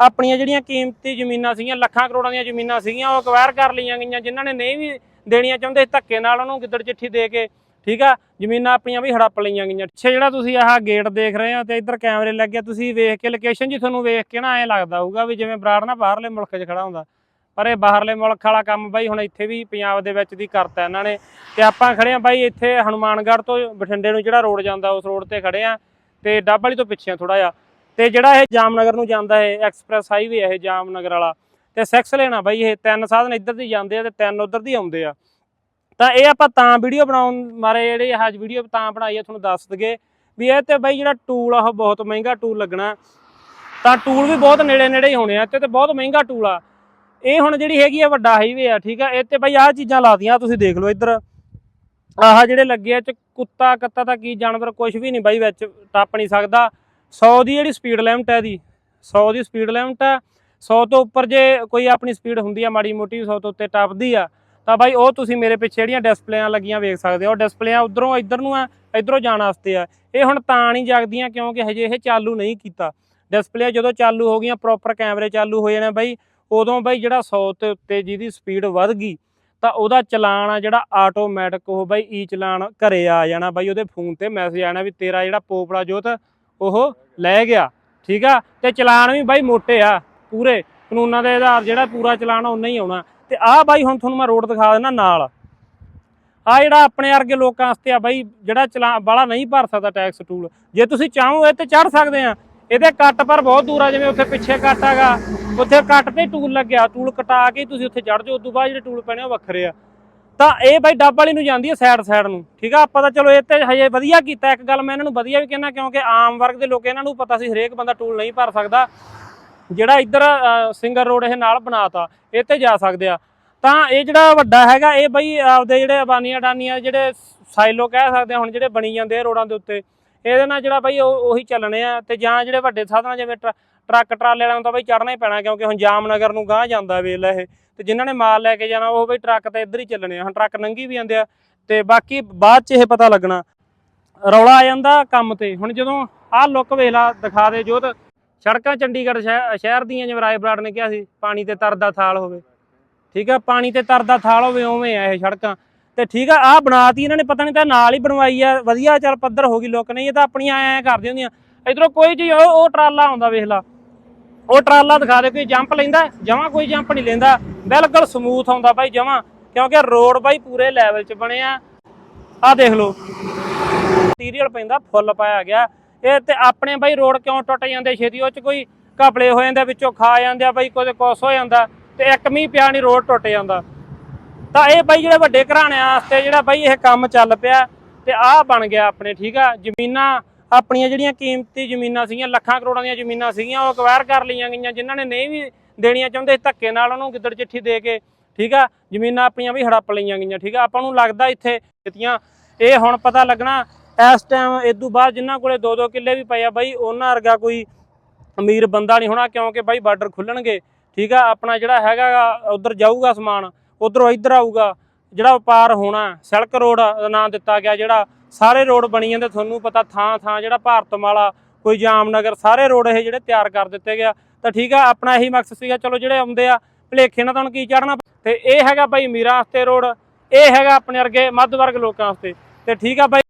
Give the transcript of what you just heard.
ਆਪਣੀਆਂ ਜਿਹੜੀਆਂ ਕੀਮਤੀ ਜ਼ਮੀਨਾਂ ਸੀਗੀਆਂ ਲੱਖਾਂ ਕਰੋੜਾਂ ਦੀਆਂ ਜ਼ਮੀਨਾਂ ਸੀਗੀਆਂ ਉਹ ਅਕਵਾਇਰ ਕਰ ਲਈਆਂ ਗਈਆਂ ਜਿਨ੍ਹਾਂ ਨੇ ਨਹੀਂ ਵੀ ਦੇਣੀਆਂ ਚਾਹੁੰਦੇ ਧੱਕੇ ਨਾਲ ਉਹਨੂੰ ਗਿੱਦੜ ਚਿੱਠੀ ਦੇ ਕੇ ਠੀਕ ਆ ਜ਼ਮੀਨਾਂ ਆਪਣੀਆਂ ਵੀ ਹੜੱਪ ਲਈਆਂ ਗਈਆਂ। ਪਿੱਛੇ ਜਿਹੜਾ ਤੁਸੀਂ ਆਹ ਗੇਟ ਦੇਖ ਰਹੇ ਹੋ ਤੇ ਇੱਧਰ ਕੈਮਰੇ ਲੱਗੇ ਆ, ਤੁਸੀਂ ਵੇਖ ਕੇ ਲੋਕੇਸ਼ਨ ਜੀ ਤੁਹਾਨੂੰ ਵੇਖ ਕੇ ਨਾ ਐਂ ਲੱਗਦਾ ਹੋਊਗਾ ਵੀ ਜਿਵੇਂ ਬਰਾੜ ਨਾ ਬਾਹਰਲੇ ਮੁਲਕ 'ਚ ਖੜਾ ਹੁੰਦਾ। ਪਰ ਇਹ ਬਾਹਰਲੇ ਮੁਲਕ ਵਾਲਾ ਕੰਮ ਬਾਈ ਹੁਣ ਇੱਥੇ ਵੀ ਪੰਜਾਬ ਦੇ ਵਿੱਚ ਦੀ ਕਰਤਾ ਇਹਨਾਂ ਨੇ। ਤੇ ਆਪਾਂ ਖੜੇ ਆ ਬਾਈ ਇੱਥੇ ਹਨੂਮਾਨਗੜ੍ਹ ਤੋਂ ਬਠਿੰਡੇ ਨੂੰ ਜਿਹੜਾ ਰੋਡ ਜਾਂਦਾ ਉਸ ਰੋਡ ਤੇ ਖੜੇ ਆ। ਤੇ ਡੱਬ ਵਾਲੀ ਤੋਂ ਪਿੱਛੇ ਆ ਥੋੜਾ ਜਿਹਾ। ਤੇ ਜਿਹੜਾ ਇਹ ਜਾਮਨਗਰ ਨੂੰ ਜਾਂਦਾ ਹੈ ਐਕਸਪ੍ਰੈਸ ਹਾਈਵੇ ਇਹ ਜਾਮਨਗਰ ਵਾਲਾ, ਤੇ ਸੈਕਸ ਲੈਣਾ ਬਾਈ ਇਹ ਤਿੰਨ ਸਾਧਨ ਇੱਧਰ ਦੀ ਜਾਂਦੇ ਆ ਤੇ ਤਿੰਨ ਉੱਧਰ ਦੀ ਆਉਂਦੇ ਆ। ਤਾਂ ਇਹ ਆਪਾਂ ਤਾਂ ਵੀਡੀਓ ਬਣਾਉਣ ਮਾਰੇ ਜਿਹੜੇ ਅੱਜ ਵੀਡੀਓ ਤਾਂ ਬਣਾਈ ਆ, ਤੁਹਾਨੂੰ ਦੱਸ ਦਗੇ ਵੀ ਇਹ ਤੇ ਬਾਈ ਜਿਹੜਾ ਟੂਲ ਆ, ਉਹ ਬਹੁਤ ਮਹਿੰਗਾ ਟੂਲ ਲੱਗਣਾ। ਤਾਂ ਟੂਲ ਵੀ ਬਹੁਤ ਨੇੜੇ ਨੇੜੇ ਹੀ ਹੋਣੇ ਆ ਤੇ ਤੇ ਬਹੁਤ ਮਹਿੰਗਾ ਟੂਲ ਆ। ਇਹ ਹੁਣ ਜਿਹੜੀ ਹੈਗੀ ਆ ਵੱਡਾ ਹਾਈਵੇ ਆ, ਠੀਕ ਆ, ਇਹ ਤੇ ਬਾਈ ਆਹ ਚੀਜ਼ਾਂ ਲਾਤੀਆਂ ਤੁਸੀਂ ਦੇਖ ਲਓ ਇੱਧਰ। ਆਹ ਜਿਹੜੇ ਲੱਗੇ ਆ ਚ ਕੁੱਤਾ ਕੱਤਾ ਤਾਂ ਕੀ ਜਾਨਵਰ ਕੁਝ ਵੀ ਨਹੀਂ ਬਾਈ ਵਿੱਚ ਟੱਪ ਨਹੀਂ ਸਕਦਾ। 100 ਦੀ ਜਿਹੜੀ ਸਪੀਡ ਲਿਮਟ ਹੈ ਦੀ 100 ਦੀ ਸਪੀਡ ਲਿਮਟ ਹੈ। 100 ਤੋਂ ਉੱਪਰ ਜੇ ਕੋਈ ਆਪਣੀ ਸਪੀਡ ਹੁੰਦੀ ਆ, ਮਾੜੀ ਮੋਟੀ 100 ਤੋਂ ਉੱਤੇ ਟੱਪਦੀ ਆ, ਤਾਂ ਬਾਈ ਉਹ ਤੁਸੀਂ ਮੇਰੇ ਪਿੱਛੇ ਜਿਹੜੀਆਂ ਡਿਸਪਲੇਆਂ ਲੱਗੀਆਂ ਵੇਖ ਸਕਦੇ ਹੋ। ਉਹ ਡਿਸਪਲੇਆਂ ਉਧਰੋਂ, ਇੱਧਰ ਨੂੰ ਆ, ਇੱਧਰੋਂ ਜਾਣ ਵਾਸਤੇ ਆ। ਇਹ ਹੁਣ ਤਾਂ ਨਹੀਂ ਜਗਦੀਆਂ ਕਿਉਂਕਿ ਹਜੇ ਇਹ ਚਾਲੂ ਨਹੀਂ ਕੀਤਾ। ਡਿਸਪਲੇ ਜਦੋਂ ਚਾਲੂ ਹੋ ਗਈਆਂ ਪ੍ਰੋਪਰ ਕੈਮਰੇ ਚਾਲੂ ਹੋ ਜਾਣੇ ਬਾਈ, ਉਦੋਂ ਬਾਈ ਜਿਹੜਾ 100 ਤੇ ਉੱਤੇ ਜਿਹਦੀ ਸਪੀਡ ਵੱਧ ਗਈ, ਤਾਂ ਉਹਦਾ ਚਲਾਨ ਆ ਜਿਹੜਾ ਆਟੋਮੈਟਿਕ ਉਹ ਬਾਈ ਈ ਚਲਾਨ ਘਰੇ ਆ ਜਾਣਾ। ਬਾਈ ਉਹਦੇ ਫੋਨ ਤੇ ਮੈਸੇਜ ਆਣਾ ਵੀ ਤੇਰਾ ਜਿਹੜਾ ਪੋਪੜਾ ਜੋਤ ਉਹ ਲੈ ਗਿਆ, ਠੀਕ ਆ? ਤੇ ਚਲਾਨ ਵੀ ਬਾਈ ਮੋਟੇ ਆ, ਪੂਰੇ। ਕਾਨੂੰਨਾਂ ਦੇ ਆਧਾਰ ਜਿਹੜਾ ਪੂਰਾ ਚਲਾਨ ਉਨਾ ਹੀ ਆਉਣਾ। ਤੇ ਆਹ ਬਾਈ ਹੁਣ ਤੁਹਾਨੂੰ ਮੈਂ ਰੋਡ ਦਿਖਾ ਦਿੰਦਾ ਨਾਲ। ਆ ਜਿਹੜਾ ਆਪਣੇ ਵਰਗੇ ਲੋਕਾਂ ਵਾਸਤੇ ਆ ਬਾਈ, ਜਿਹੜਾ ਚਲਾ, ਵਾਲਾ ਨਹੀਂ ਭਰ ਸਕਦਾ ਟੈਕਸ ਟੂਲ ਜੇ ਤੁਸੀਂ ਚਾਹੋ ਇਹ ਤੇ ਚੜ ਸਕਦੇ ਆ। ਇਹਦੇ ਕੱਟ ਪਰ ਬਹੁਤ ਦੂਰ ਆ, ਜਿਵੇਂ ਉੱਥੇ ਪਿੱਛੇ ਕੱਟ ਹੈਗਾ। ਉੱਥੇ ਕੱਟ ਤੇ ਟੂਲ ਲੱਗਿਆ ਟੂਲ ਕਟਾ ਕੇ ਤੁਸੀਂ ਉੱਥੇ ਚੜ ਜਾਓ। ਉਦੋਂ ਬਾਅਦ ਜਿਹੜੇ ਟੂਲ ਪੈਣੇ ਉਹ ਵੱਖਰੇ ਆ। ਤਾਂ ਇਹ ਬਾਈ ਡੱਬ ਵਾਲੀ ਨੂੰ ਜਾਂਦੀ ਹੈ ਸਾਈਡ ਸਾਈਡ ਨੂੰ, ਠੀਕ ਆ? ਆਪਾਂ ਤਾਂ ਚਲੋ ਇਹ ਤੇ ਹਜੇ ਵਧੀਆ ਕੀਤਾ, ਇੱਕ ਗੱਲ ਮੈਂ ਇਹਨਾਂ ਨੂੰ ਵਧੀਆ ਵੀ ਕਹਿਣਾ ਕਿਉਂਕਿ ਆਮ ਵਰਗ ਦੇ ਲੋਕ ਇਹਨਾਂ ਨੂੰ ਪਤਾ ਸੀ, ਹਰੇਕ ਬੰਦਾ ਟੂਲ ਨਹੀਂ ਭਰ ਸਕਦਾ। ਜਿਹੜਾ ਇੱਧਰ ਸਿੰਗਰ ਰੋਡ ਇਹ ਨਾਲ ਬਣਾਤਾ, ਇਹ ਤੇ ਜਾ ਸਕਦੇ ਆ। ਤਾਂ ਇਹ ਜਿਹੜਾ ਵੱਡਾ ਹੈਗਾ, ਇਹ ਬਈ ਆਪਦੇ ਜਿਹੜੇ ਅਬਾਨੀਆਂ ਡਾਨੀਆਂ ਜਿਹੜੇ ਸਾਈਲੋ ਕਹਿ ਸਕਦੇ ਆ ਹੁਣ, ਜਿਹੜੇ ਬਣੀ ਜਾਂਦੇ ਆ ਰੋਡਾਂ ਦੇ ਉੱਤੇ ਇਹਦੇ ਨਾਲ ਜਿਹੜਾ ਬਈ ਉਹ- ਉਹੀ ਚੱਲਣੇ ਆ ਤੇ ਜਾਂ ਜਿਹੜੇ ਵੱਡੇ ਸਾਧਨਾਂ ਜਿਵੇਂ ਟਰ- ਟਰੱਕ ਟਰਾਲੇ ਵਾਲਿਆਂ ਨੂੰ ਤਾਂ ਬਈ ਚੜਨਾ ਹੀ ਪੈਣਾ ਕਿਉਂਕਿ ਹੁਣ ਜਾਮਨਗਰ ਨੂੰ ਗਾਹ ਜਾਂਦਾ ਵੇਲ ਇਹ। ਤੇ ਜਿਨ੍ਹਾਂ ਨੇ ਮਾਲ ਲੈ ਕੇ ਜਾਣਾ, ਉਹ ਬਈ ਟਰੱਕ ਤੇ ਇੱਧਰ ਹੀ ਚੱਲਣੇ ਆ। ਹੁਣ ਟਰੱਕ ਨੰਗੀ ਵੀ ਜਾਂਦੇ ਆ ਤੇ ਬਾਕੀ ਬਾਅਦ ਚ ਇਹ ਪਤਾ ਲੱਗਣਾ। ਰੌਲਾ ਆ ਜਾਂਦਾ ਕੰਮ ਤੇ। ਹੁਣ ਜਦੋਂ ਆਹ ਲੁੱਕ ਵੇਲਾ ਦਿਖਾ ਦੇ ਜੋਤ। ਸੜਕਾਂ ਚੰਡੀਗੜ੍ਹ ਸ਼ਹਿ- ਸ਼ਹਿਰ ਦੀਆਂ ਜਿਵੇਂ ਰਾਏ ਬਰਾੜ ਨੇ ਕਿਹਾ ਸੀ, ਪਾਣੀ ਤੇ ਤਰਦਾ ਥਾਲ ਹੋਵੇ। ਠੀਕ ਆ, ਪਾਣੀ ਤੇ ਤਰਦਾ ਥਾਲ ਹੋਵੇ, ਉਵੇਂ ਆ ਇਹ ਸੜਕਾਂ। ਤੇ ਠੀਕ ਆ, ਆਹ ਬਣਾਤੀ ਇਹਨਾਂ ਨੇ, ਪਤਾ ਨਹੀਂ ਤਾਂ ਨਾਲ ਹੀ ਬਣਵਾਈ ਆ, ਵਧੀਆ ਚੱਲ ਪੱਧਰ ਹੋ ਗਈ ਲੋਕ, ਨਹੀਂ ਇਹ ਤਾਂ ਆਪਣੀਆਂ ਐ ਕਰਦੀਆਂ ਹੁੰਦੀਆਂ। ਇਧਰੋਂ ਕੋਈ ਚੀਜ਼, ਉਹ ਟਰਾਲਾ ਆਉਂਦਾ ਵੇਖ ਲਾ। ਉਹ ਟਰਾਲਾ ਦਿਖਾ ਦੇ, ਕੋਈ ਜੰਪ ਲੈਂਦਾ, ਜਮਾਂ ਕੋਈ ਜੰਪ ਨਹੀਂ ਲੈਂਦਾ। ਬਿਲਕੁਲ ਸਮੂਥ ਆਉਂਦਾ ਬਾਈ ਜਮਾਂ, ਕਿਉਂਕਿ ਰੋਡ ਬਾਈ ਪੂਰੇ ਲੈਵਲ 'ਚ ਬਣਿਆ ਆਹ ਦੇਖ ਲਓ। ਮਟੀਰੀਅਲ ਪੈਂਦਾ, ਫੁੱਲ ਪਾਇਆ ਗਿਆ। ਇਹ ਤੇ ਆਪਣੇ ਬਾਈ ਰੋਡ ਕਿਉਂ ਟੁੱਟ ਜਾਂਦੇ, ਛੇਤੀ ਉਹ 'ਚ ਕੋਈ ਘਪਲੇ ਹੋ ਜਾਂਦੇ, ਵਿੱਚੋਂ ਖਾ ਜਾਂਦੇ ਆ ਬਾਈ, ਕੋਈ ਕੁਛ ਹੋ ਜਾਂਦਾ, ਤੇ ਇੱਕ ਮੀਂਹ ਪਿਆ ਨਹੀਂ ਰੋਡ ਟੁੱਟ ਜਾਂਦਾ। ਤਾਂ ਇਹ ਬਾਈ ਜਿਹੜੇ ਵੱਡੇ ਘਰਾਣਿਆਂ ਵਾਸਤੇ ਜਿਹੜਾ ਬਾਈ ਇਹ ਕੰਮ ਚੱਲ ਪਿਆ ਤੇ ਆਹ ਬਣ ਗਿਆ ਆਪਣੇ, ਠੀਕ ਆ? ਜ਼ਮੀਨਾਂ ਆਪਣੀਆਂ ਜਿਹੜੀਆਂ ਕੀਮਤੀ ਜ਼ਮੀਨਾਂ ਸੀਗੀਆਂ, ਲੱਖਾਂ ਕਰੋੜਾਂ ਦੀਆਂ ਜ਼ਮੀਨਾਂ ਸੀਗੀਆਂ, ਉਹ ਅਕਵਾਇਰ ਕਰ ਲਈਆਂ ਗਈਆਂ, ਜਿਨ੍ਹਾਂ ਨੇ ਨਹੀਂ ਵੀ ਦੇਣੀਆਂ ਚਾਹੁੰਦੇ ਧੱਕੇ ਨਾਲ ਉਹਨੂੰ ਗਿੱਦੜ ਚਿੱਠੀ ਦੇ ਕੇ, ਠੀਕ ਆ? ਜ਼ਮੀਨਾਂ ਆਪਣੀਆਂ ਵੀ ਹੜੱਪ ਲਈਆਂ ਗਈਆਂ, ਠੀਕ ਆ? ਆਪਾਂ ਨੂੰ ਲੱਗਦਾ ਇੱਥੇ ਕਿਤੀਆਂ ਇਹ ਹੁਣ ਪਤਾ ਲੱਗਣਾ, ਇਸ ਟਾਈਮ ਇਦੋਂ ਬਾਅਦ ਜਿਨ੍ਹਾਂ ਕੋਲੇ 2-2 ਕਿੱਲੇ ਵੀ ਪਏ ਆ ਬਾਈ, ਉਹਨਾਂ ਵਰਗਾ ਕੋਈ ਅਮੀਰ ਬੰਦਾ ਨਹੀਂ ਹੋਣਾ, ਕਿਉਂਕਿ ਬਾਈ ਬਾਰਡਰ ਖੁੱਲਣਗੇ, ਠੀਕ ਆ? ਆਪਣਾ ਜਿਹੜਾ ਹੈਗਾ ਉਧਰ ਜਾਊਗਾ ਸਮਾਨ ਉਧਰੋਂ ਇੱਧਰ ਆਊਗਾ, ਜਿਹੜਾ ਵਪਾਰ ਹੋਣਾ, ਸੜਕ ਰੋਡ ਦਾ ਨਾਂ ਦਿੱਤਾ ਗਿਆ, ਜਿਹੜਾ ਸਾਰੇ ਰੋਡ ਬਣੀ ਜਾਂਦੇ, ਤੁਹਾਨੂੰ ਪਤਾ ਥਾਂ ਥਾਂ ਜਿਹੜਾ ਭਾਰਤਮਾਲਾ ਕੋਈ ਜਾਮਨਗਰ, ਸਾਰੇ ਰੋਡ ਇਹ ਜਿਹੜੇ ਤਿਆਰ ਕਰ ਦਿੱਤੇ ਗਿਆ ਤਾਂ ਠੀਕ ਆ, ਆਪਣਾ ਇਹੀ ਮਕਸਦ ਸੀਗਾ, ਚਲੋ ਜਿਹੜੇ ਆਉਂਦੇ ਆ, ਭਲੇਖੇ ਨਾਲ ਤੁਹਾਨੂੰ ਕੀ ਚੜਨਾ ਤੇ ਇਹ ਹੈਗਾ ਬਾਈ ਮੀਰਾਂ ਵਾਸਤੇ ਰੋਡ, ਇਹ ਹੈਗਾ ਆਪਣੇ ਵਰਗੇ ਮੱਧ ਵਰਗ ਲੋਕਾਂ ਵਾਸਤੇ। ਤੇ ਠੀਕ ਆ ਬਾਈ।